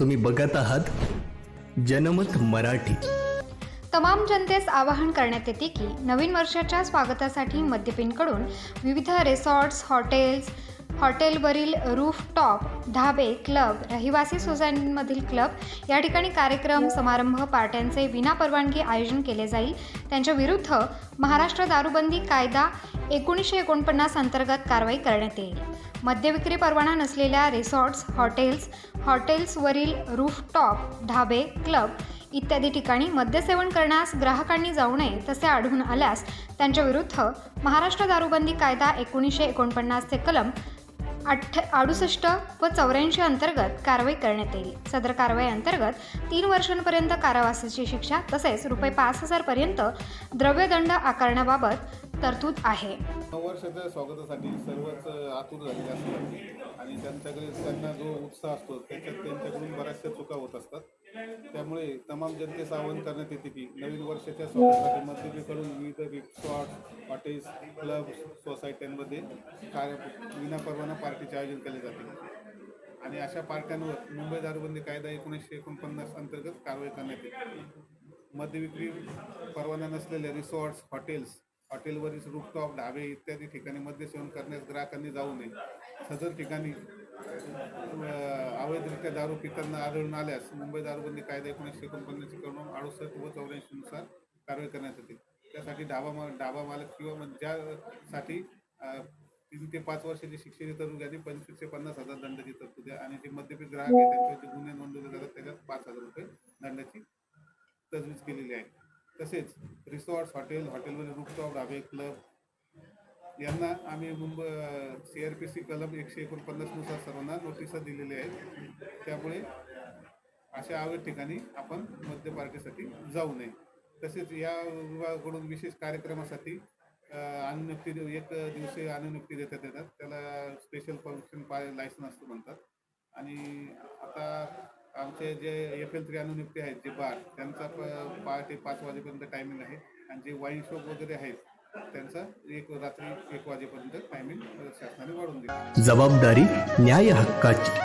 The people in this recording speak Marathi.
तुम्ही बघत आहात जनमत मराठी. तमाम जनतेस आवाहन करण्यात येते की नवीन वर्षाच्या स्वागतासाठी मद्यपींकडून विविध रिसॉर्ट्स हॉटेल्स हॉटेलवरील रूफटॉप ढाबे क्लब रहिवासी सोसायटीमधील क्लब या ठिकाणी कार्यक्रम समारंभ पार्ट्यांचे विनापरवानगी आयोजन केले जाईल. त्यांच्या विरुद्ध महाराष्ट्र दारूबंदी कायदा एकोणीसशे एकोणपन्नास अंतर्गत कारवाई करण्यात येईल. मद्यविक्री परवाना नसलेल्या रिसॉर्ट्स हॉटेल्स हॉटेल्सवरील रूफटॉप ढाबे क्लब इत्यादी ठिकाणी मद्यसेवन करण्यास ग्राहकांनी जाऊ नये तसे आढळून आल्यास त्यांच्या विरुद्ध महाराष्ट्र दारूबंदी कायदा एकोणीसशे एकोणपन्नासचे कलम अठ्ठ अडुसष्ट व चौऱ्याऐंशी अंतर्गत कारवाई करण्यात येईल. सदर कारवाई अंतर्गत तीन वर्षांपर्यंत कारावासाची शिक्षा तसेच रुपये पाच हजारपर्यंत द्रव्यदंड आकारण्याबाबत तरतूद आहे. नववर्षाच्या स्वागतासाठी सर्वच आतुर झालेले असतात. आणि त्यांच्याकडे त्यांना जो उत्साह असतो त्याच्यात त्यांच्याकडून बऱ्याचशा चुका होत असतात. त्यामुळे तमाम जनतेस आवाहन करण्यात येते की नवीन वर्षाच्या स्वागतासाठी मध्यमेकडून विविध रिसॉर्ट हॉटेल्स क्लब सोसायट्यांमध्ये कार्य विनापरवाना पार्टीचे आयोजन केले जाते. आणि अशा पार्ट्यांवर मुंबई दारूबंदी कायदा एकोणीसशे एकोणपन्नास अंतर्गत कारवाई करण्यात येते. मद्यविक्री परवाना नसलेले रिसॉर्ट्स हॉटेल्स हॉटेलवरील रूफटॉप ढाबे इत्यादी ठिकाणी मद्य सेवन करण्यास ग्राहकांनी जाऊ नये. सदर ठिकाणी अवैधरित्या दारू पितांना आढळून आल्यास मुंबई दारूबंदी कायदा एकोणीसशे एकोणपन्नासची कलम अडुसष्ट व चौऱ्याऐंशी नुसार कारवाई करण्यात येते. त्यासाठी डाबा मा डाबा मालक किंवा मग ज्यासाठी तीन ते पाच वर्षाची शिक्षेची तरतूद आणि पंचवीस ते पन्नास हजार दंडाची तरतूद आहे आणि जे मद्यपित ग्राहक आहे त्यांच्यावरती गुन्हे नोंदवले जातात त्याच्यात पाच हजार रुपये दंडाची तजवीज केलेली आहे. तसेच रिसॉर्ट्स हॉटेल हॉटेलवरील रूफटॉप ढाबे क्लब यांना आम्ही Mumbai C R P C कलम एकशे एकोणपन्नासनुसार सर्वांना नोटिसा दिलेल्या आहेत. त्यामुळे अशा अवैध ठिकाणी आपण मध्य पार्टीसाठी जाऊ नये. तसेच या विभागाकडून विशेष कार्यक्रमासाठी अ, अनुनियुक्ती देऊ- एक दिवशी अनुनियुक्ती देतात येतात. त्याला स्पेशल फंक्शन पाय लायसन असतं म्हणतात. आणि आता आमचे जे एफ एल थ्री अनुनियुक्ती आहेत जे बार त्यांचा प पाच ते पाच वाजेपर्यंत टायमिंग आहे. आणि जे वाईन शॉप वगैरे आहेत त्यांचा एक रात्री एक वाजेपर्यंत टायमिंग शासनाने वाढून दिला. जबाबदारी न्याय हक्काची